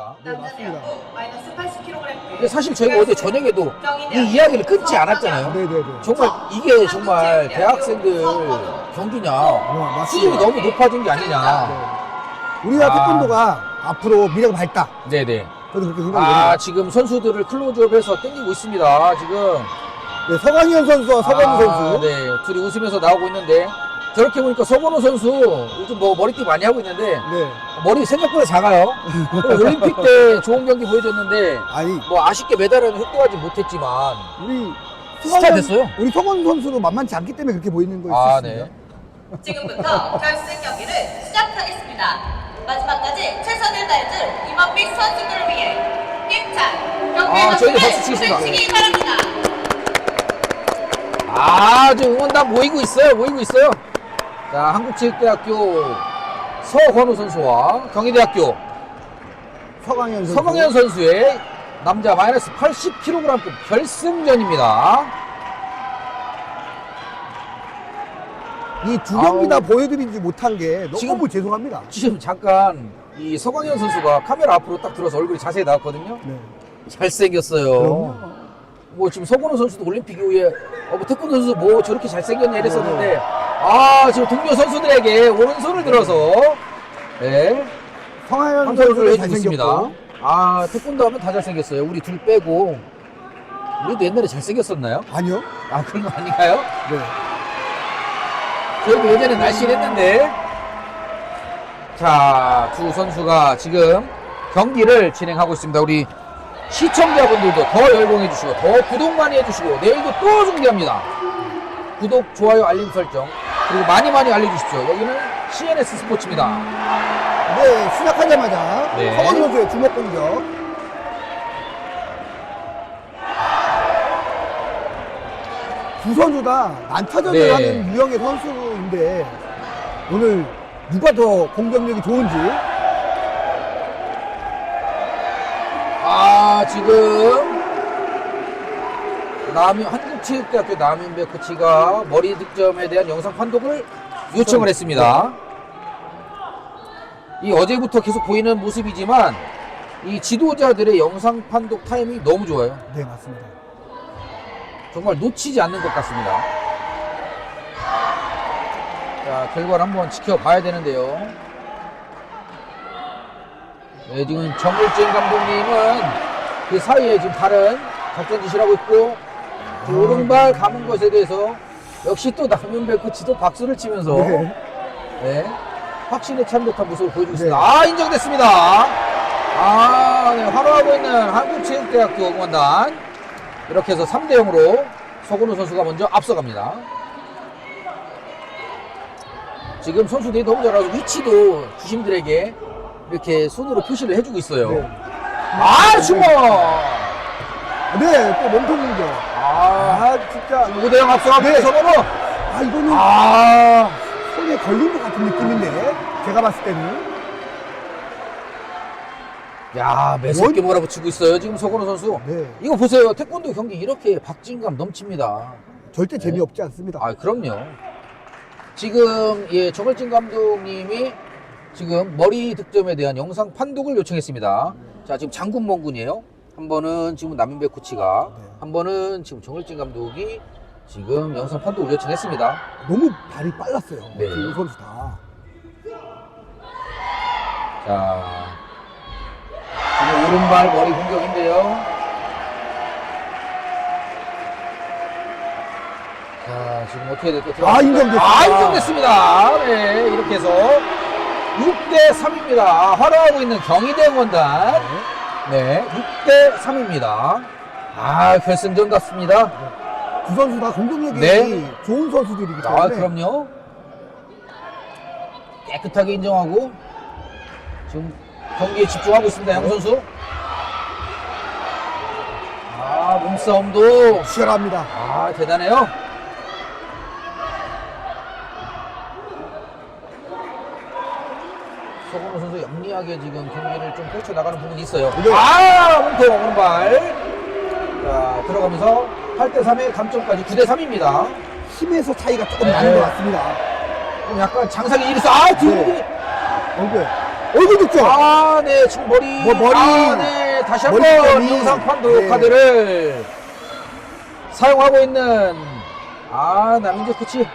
있습니다. 네, 맞습니다. 마이너스 80kg. 근데 사실 저희가 어제 저녁에도 이 이야기를 끊지 않았잖아요. 네네네. 정말 이게 정말 대학생들 경기냐 맞습니다. 수준이 너무 높아진 게 아니냐. 네. 우리나라 아. 태권도가 앞으로 미래가 밝다. 네네. 저는 그렇게 아 생각합니다. 지금 선수들을 클로즈업해서 땡기고 있습니다. 지금 네, 서강현 선수와 서건우 아, 선수. 네 둘이 웃으면서 나오고 있는데 저렇게 보니까 서건우 선수 요즘 뭐 머리띠 많이 하고 있는데 네. 머리 생각보다 작아요. 올림픽 때 좋은 경기 보여줬는데 아니, 뭐 아쉽게 메달은 획득하지 못했지만 우리 스타 됐어요. 우리 서건우 선수도 만만치 않기 때문에 그렇게 보이는 거아 있습니다. 네. 지금부터 결승 경기를 시작하겠습니다. 마지막까지 최선을 다해줄 이만빛 선수들을 위해 힘찬 경기 아, 저희도 박수를 박수 치겠습니다. 보내주시기 바랍니다. 아, 저 응원단 모이고 있어요. 모이고 있어요. 자, 한국체육대학교 서건우 선수와 경희대학교 서강현 선수. 서강현 선수의 남자 마이너스 80kg급 결승전입니다. 이 두 경기 다 아우. 보여드리지 못한 게 너무 지금- 죄송합니다. 지금 잠깐 이 서강현 선수가 카메라 앞으로 딱 들어서 얼굴이 자세히 나왔거든요. 네. 잘생겼어요. 그럼요. 뭐 지금 서건우 선수도 올림픽 이후에 어, 뭐 태권도 선수 뭐 저렇게 잘생겼냐 이랬었는데 아 지금 동료 선수들에게 오른손을 들어서 네 함성을 선수를 해주고 있습니다. 잘생겼고. 아 태권도 하면 다 잘생겼어요. 우리 둘 빼고 우리도 옛날에 잘생겼었나요? 아니요. 아 그런 거 아닌가요? 네. 저희도 예전에 날씬했는데 자 두 선수가 지금 경기를 진행하고 있습니다. 우리 시청자분들도 더 열공해 주시고 더 구독 많이 해 주시고 내일도 또 중계합니다. 구독, 좋아요, 알림 설정 그리고 많이 많이 알려주십시오. 여기는 CNS 스포츠입니다. 네, 시작하자마자 네. 서건우 선수의 주먹 공격. 두 선수 다 난타전을 네. 하는 유형의 선수인데 오늘 누가 더 공격력이 좋은지 아 지금 남 한국체육대학교 남인배 코치가 머리 득점에 대한 영상 판독을 요청을 했습니다. 이 어제부터 계속 보이는 모습이지만 이 지도자들의 영상 판독 타이밍이 너무 좋아요. 네 맞습니다. 정말 놓치지 않는 것 같습니다. 자, 결과를 한번 지켜봐야 되는데요. 네, 지금 정일진 감독님은 그 사이에 지금 다른 작전 지시를 하고 있고, 그 오른발 감은 것에 대해서 역시 또 남윤배 코치도 박수를 치면서 네. 네, 확신에 찬 듯한 모습을 보여주고 있습니다. 네. 아, 인정됐습니다. 아, 네, 활용하고 있는 한국체육대학교 응원단. 이렇게 해서 3대 0으로 서건우 선수가 먼저 앞서갑니다. 지금 선수들이 너무 잘하고 위치도 주심들에게 이렇게 손으로 표시를 해주고 있어요. 네. 아, 주먹! 네, 또 몸통 공격. 아, 아 진짜. 5대 0 앞서갑니다, 네. 서건우! 아 이거는 아, 손에 걸린 것 같은 느낌인데 제가 봤을 때는 야, 매섭게 몰아붙이고 있어요, 지금 서건우 선수. 네 이거 보세요. 태권도 경기 이렇게 박진감 넘칩니다. 절대 네. 재미없지 않습니다. 아, 그럼요. 지금 예, 정을진 감독님이 지금 머리 득점에 대한 영상 판독을 요청했습니다. 자, 지금 장군멍군이에요. 한 번은 지금 남인배 코치가, 네. 한 번은 지금 정을진 감독이 지금 영상 판독을 요청했습니다. 너무 발이 빨랐어요. 네. 두 선수 다. 자, 지금 오른발 머리 공격인데요. 자, 지금 어떻게 될까요? 아, 인정됐습니다. 아, 인정됐습니다. 네, 이렇게 해서 6대 3입니다. 활용하고 있는 경희대 응원단. 네, 6대 3입니다. 아, 결승전 같습니다. 두 선수 다 공격력이 네. 좋은 선수들이기 때문에 아, 그럼요. 깨끗하게 인정하고 지금 경기에 집중하고 있습니다, 양 선수. 아, 몸싸움도 치열합니다. 아, 대단해요. 서건우 선수 영리하게 지금 경기를 좀 펼쳐 나가는 부분이 있어요. 네. 아, 몸통 오른발. 자, 들어가면서 8대 3의 감점까지 9대 3입니다. 힘에서 차이가 조금 네. 나는 것 같습니다. 좀 약간 장상이 이래서 아, 뒤로 네. 얼굴. 얼굴 득점. 아, 네, 지금 머리. 뭐, 머리. 아, 네, 다시 한 머리 번 때문에. 영상 판도 네. 카드를 사용하고 있는 아, 남인재 코치.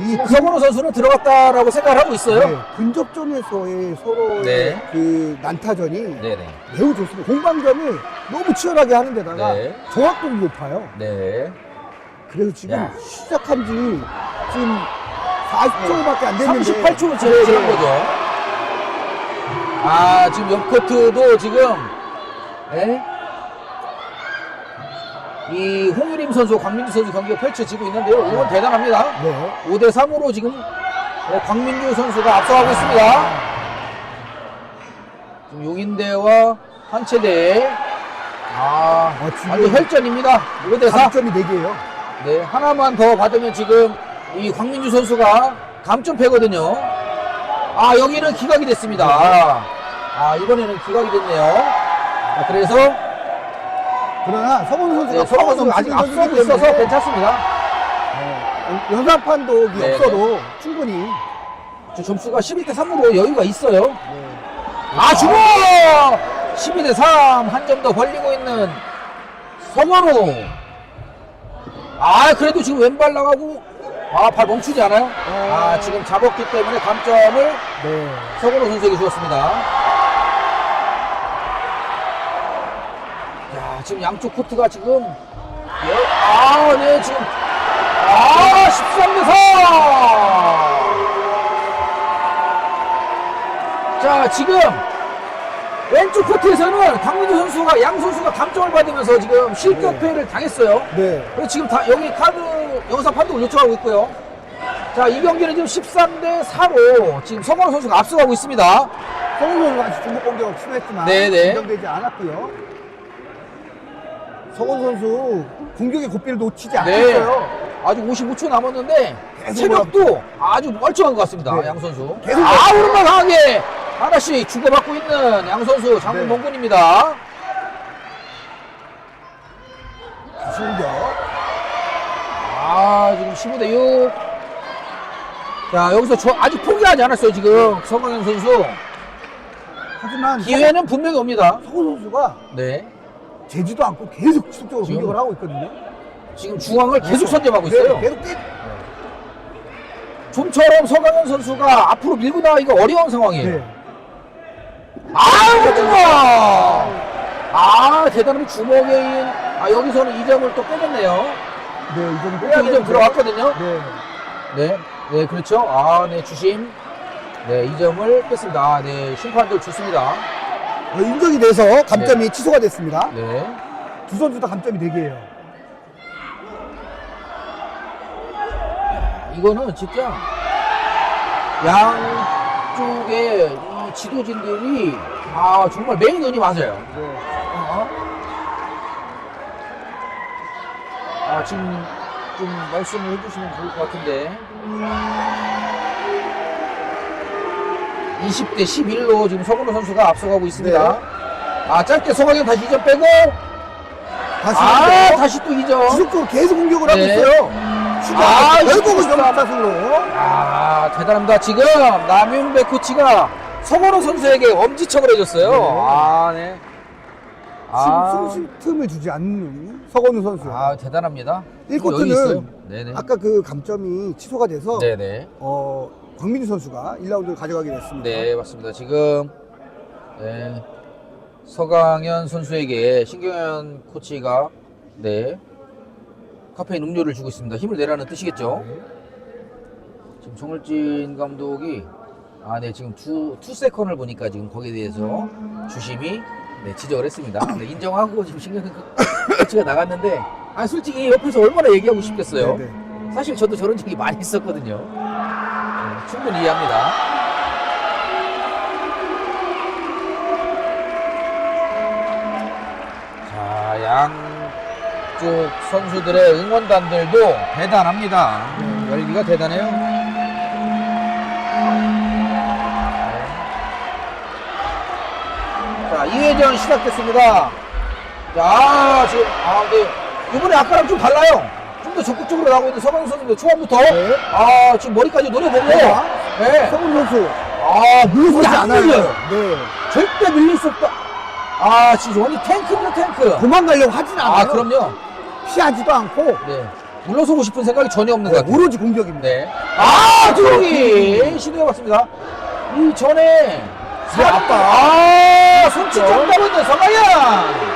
이 근, 서건호 선수는 들어갔다라고 생각을 하고 있어요. 네, 근접전에서의 서로의 네. 그 난타전이 네네. 매우 좋습니다. 공방전을 너무 치열하게 하는 데다가 네. 정확도도 높아요. 네. 그래서 지금 야. 시작한 지 지금 40초밖에 안 됐는데 38초 지금 지난 거죠. 아, 지금 옆코트도 지금, 예? 이 홍유림 선수, 광민주 선수 경기가 펼쳐지고 있는데요. 이건 대단합니다. 네. 5대 3으로 지금 네, 광민주 선수가 앞서가고 있습니다. 지금 용인대와 한체대. 아, 아, 지금- 완전 혈전입니다. 5대 4. 감점이 4개예요. 네, 하나만 더 받으면 지금 이 광민주 선수가 감점 패거든요. 아, 여기는 기각이 됐습니다. 아, 이번에는 기각이 됐네요. 아, 그래서 그러나 서건 선수가 네, 서로 선수 아직 앞서고 있어서 괜찮습니다. 연사판도 네, 없어도 충분히 저 점수가 11대 3으로 여유가 있어요. 네. 아, 주고! 12대 3, 한 점 더 벌리고 있는 성원호. 아, 그래도 지금 왼발 나가고, 아, 발 멈추지 않아요? 아, 지금 잡았기 때문에 감점을 네. 서건호 선수에게 주었습니다. 지금 양쪽 코트가 지금, 예, 아, 네, 지금, 아, 13대 4! 자, 지금, 왼쪽 코트에서는 강민주 선수가, 양 선수가 감점을 받으면서 지금 실격 패를 당했어요. 네. 그리고 지금 다 여기 카드 영상 판독을 요청하고 있고요. 자, 이 경기는 지금 13대 4로 지금 성광 선수가 앞서가고 있습니다. 서건 선수가 중국 공격을 시도했지만 네네. 인정되지 않았고요. 서건 선수 공격의 고삐를 놓치지 않고 네. 있어요. 아직 55초 남았는데 계속 체력도 아주 멀쩡한 것 같습니다. 네. 양 선수. 계속 아, 오른발 강하게 하나씩 주고받고 있는 양 선수 장군 네. 봉군입니다. 다시 공격. 아, 지금 15 대 6. 자, 여기서 저 아직 포기하지 않았어요, 지금 성광현 선수. 하지만 기회는 분명히 옵니다. 서건 선수가 네. 재지도 않고 계속 지속적으로 지금- 공격을 하고 있거든요. 지금 중앙을 계속 선점하고 있어요. 네, 계속 뛰- 좀처럼 서강현 선수가 앞으로 밀고 나가기가 어려운 상황이에요. 네. 아유, 좋아! 아, 대단한 주먹에 의한, 아, 여기서는 이 점을 또 빼겠네요. 네, 이 정도. 빼야 이점 들어갔거든요. 네. 네, 네, 그렇죠. 아, 네, 주심. 네, 이 점을 뺐습니다. 아, 네, 심판들 좋습니다. 어, 인정이 돼서 감점이 취소가 됐습니다. 네. 두 선수 다 감점이 4개예요. 이거는 진짜 양쪽의 이 지도진들이 아, 정말 메인원이 맞아요. 네. 어? 아, 지금 좀 말씀을 해주시면 좋을 것 같은데. 20대 11로 지금 서건호 선수가 앞서가고 있습니다. 네. 아, 짧게 서강현 다시 2점 빼고, 다시 아, 공격. 다시 또 2점. 지속적으로 계속 공격을 하고 네. 있어요. 아, 결국은 슈가. 점차승으로. 아, 대단합니다. 지금 남윤배 코치가 서건호 선수에게 엄지척을 해줬어요. 네. 아, 네. 아, 숨쉴 틈을 주지 않는 서건우 선수. 아, 대단합니다. 여기 1쿼터는 있어요. 네네. 아까 그 감점이 취소가 돼서 네네. 어, 광민주 선수가 1라운드를 가져가게 됐습니다. 네, 맞습니다. 지금 네, 서강현 선수에게 신경현 코치가 네 카페인 음료를 주고 있습니다. 힘을 내라는 뜻이겠죠. 네. 지금 정을진 감독이 아, 네, 지금 두, 투 세컨을 보니까 지금 거기에 대해서 주심이 네, 지적을 했습니다. 네, 인정하고 지금 신경현 코치가 나갔는데 아, 솔직히 옆에서 얼마나 얘기하고 싶겠어요. 네, 네. 사실 저도 저런 적이 많이 있었거든요. 네, 충분히 이해합니다. 자, 양쪽 선수들의 응원단들도 대단합니다. 열기가 대단해요. 네. 자, 2회전 시작됐습니다. 자, 지금, 아, 네. 이번에 아까랑 좀 달라요. 좀더 적극적으로 나오고 있는 서강 선수인데 초반부터. 네. 아, 지금 머리까지 노려보고. 네. 네. 서건우 선수. 아, 아, 물러서지 안 않아요. 밀려요. 네. 절대 밀릴 수 없다. 아, 지금 완전 탱크입니다, 탱크. 도망가려고 하진 않아요. 아, 그럼요. 피하지도 않고 네. 물러서고 싶은 생각이 전혀 없는 네, 것 같아요. 오로지 공격입니다. 네. 아, 조용히 시도해봤습니다. 이 전에 네, 아빠. 아, 손짓 잡다고 있는 서가연.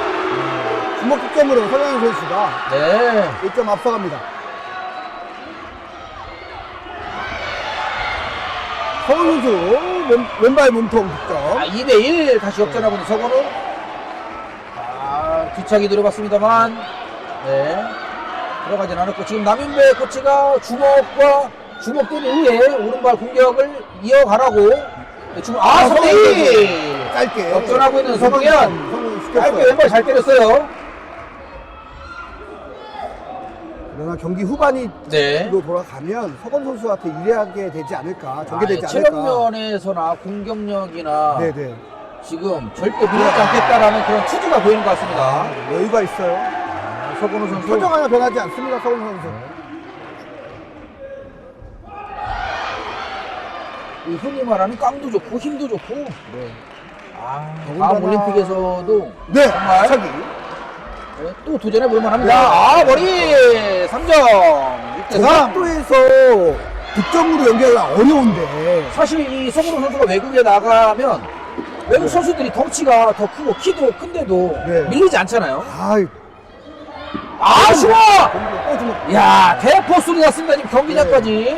주먹 득점으로 서영현 선수가 네. 1점 앞서갑니다. 서원 선수 왼, 왼발 몸통 득점. 아, 2대1 다시 역전하고 있는 서건우. 아, 뒤차기 노려봤습니다만, 네. 들어가진 않았고, 지금 남윤배 코치가 주먹과 주먹 때린 후에 오른발 공격을 이어가라고. 네, 주먹, 아, 아, 3대1! 짧게 역전하고 있는. 성공 짧게 시켰어요. 왼발 잘 때렸어요. 그러나 경기 후반이 네. 로 돌아가면 서건 선수한테 유리하게 되지 않을까, 아, 전개되지 않을까. 체력면에서나 공격력이나 네네. 지금 절대 밀리지 않겠다라는 그런 투지가 보이는 것 같습니다. 아, 여유가 있어요. 아, 서건우 선수. 표정 하나 변하지 않습니다, 서건 선수. 이 흔히 말하는 깡도 좋고 힘도 좋고 네. 아, 더군다나- 다음 올림픽에서도 네, 정말 차기. 네, 또 도전해 볼 만 합니다. 네. 아 머리 3점 6대 3. 고각도에서 득점으로 연결하기가 어려운데. 사실 이 서구로 선수가 외국에 나가면 외국 선수들이 덩치가 더 크고 키도 큰데도 네. 밀리지 않잖아요. 아이, 아 주먹. 야 대포 소리 났습니다 지금 경기장까지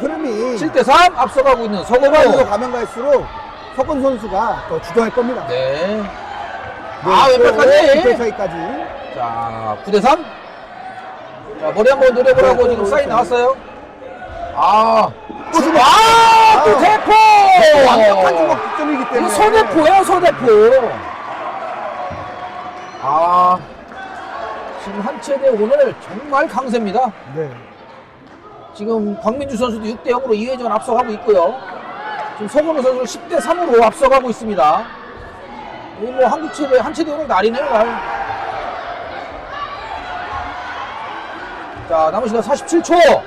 흐름이 7대 3 앞서가고 있는 후반으로 서건우. 가면 갈수록 석건 선수가 더 주도할 겁니다. 네. 아 왼발까지. 뒷 차이까지. 자, 9대 3. 자, 머리 한번 노려보라고 네, 지금 또 사인 그렇죠. 나왔어요. 아, 또 주먹. 아, 또 아. 대포! 완벽한 주먹 득점이기 이거 때문에. 소대포예요, 소대포. 아, 지금 한체대 오늘 정말 강세입니다. 네. 지금 광민주 선수도 6대 0으로 2회전 앞서가고 있고요. 지금 서건우 선수 10대 3으로 앞서가고 있습니다. 이뭐 한국 체대 한 체대 오늘 날이네요, 날. 자, 남은 시간 47초.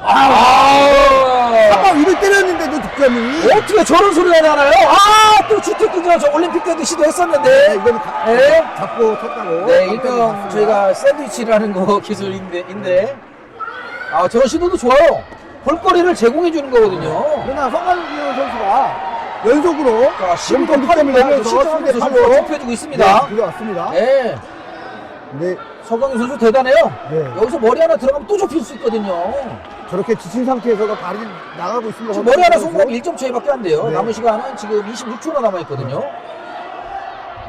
아! 아까 위를 때렸는데도 득점이. 어떻게 저런 소리가 나나요? 아, 또 주특기죠. 저 올림픽 때도 네, 시도했었는데. 이거는 가- 네. 잡고 쳤다고. 네, 봤습니다. 저희가 샌드위치라는 거 기술인데, 인데. 아, 저런 시도도 좋아요. 볼거리를 제공해 주는 거거든요. 그러나 성관윤 선수가 연속으로 자, 15대 득점을 8입니다. 내면서 시청하면서 10대 선수가 8로 좁혀주고 있습니다. 네, 들어왔습니다. 네. 네, 서강윤 선수 대단해요. 네. 여기서 머리 하나 들어가면 또 좁힐 수 있거든요. 저렇게 지친 상태에서도 발이 나가고 있습니다. 지금 머리 하나. 성공하면 1점 차이밖에 안 돼요. 네. 남은 시간은 지금 26초나 남아있거든요.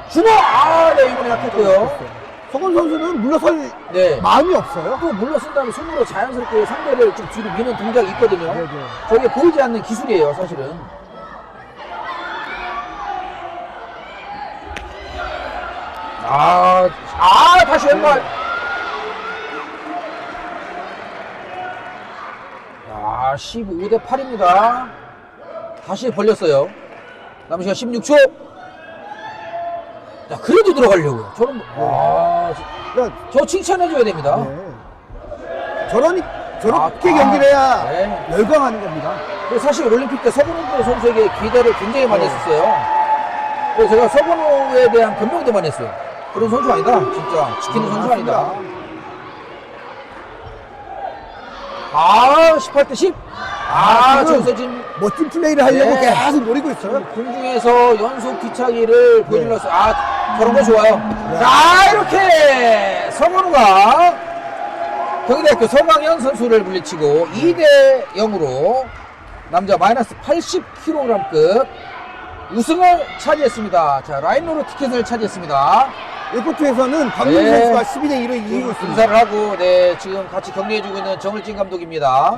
주먹! 아, 네, 이번에 약했고요. 성건 선수는 물러설 네. 마음이 없어요. 또 물러선 다음에 손으로 자연스럽게 상대를 좀 뒤로 미는 동작이 있거든요. 네, 네. 저게 보이지 않는 기술이에요, 사실은. 아, 아, 다시 왼발. 아, 15 대 8입니다. 다시 벌렸어요. 남은 시간 16초. 야, 그래도 들어가려고요. 저는, 아, 그러니까 저 칭찬해줘야 됩니다. 네. 저러니 저렇게 아, 경기를 해야 네. 열광하는 겁니다. 사실 올림픽 때 서건우 선수에게 기대를 굉장히 많이 네. 했었어요. 그래서 제가 서건우에 대한 변명도 많이 했어요. 그런 선수 아니다. 진짜 지키는 선수 아니다. 아, 18대 10. 아, 지금 저기서 지금 멋진 플레이를 하려고 네. 계속 노리고 있어요. 공중에서 연속 뒤차기를 보여주려서 아, 저런 거 좋아요. 네. 자, 이렇게 서건우가 경희대학교 서광현 선수를 물리치고 2대 0으로 남자 마이너스 80kg급 우승을 차지했습니다. 자, 라인로로 티켓을 차지했습니다. 1코트에서는 강민 네. 선수가 12대 1로 이기고 있습니다. 인사를 하고, 네, 지금 같이 격려해주고 있는 정을진 감독입니다.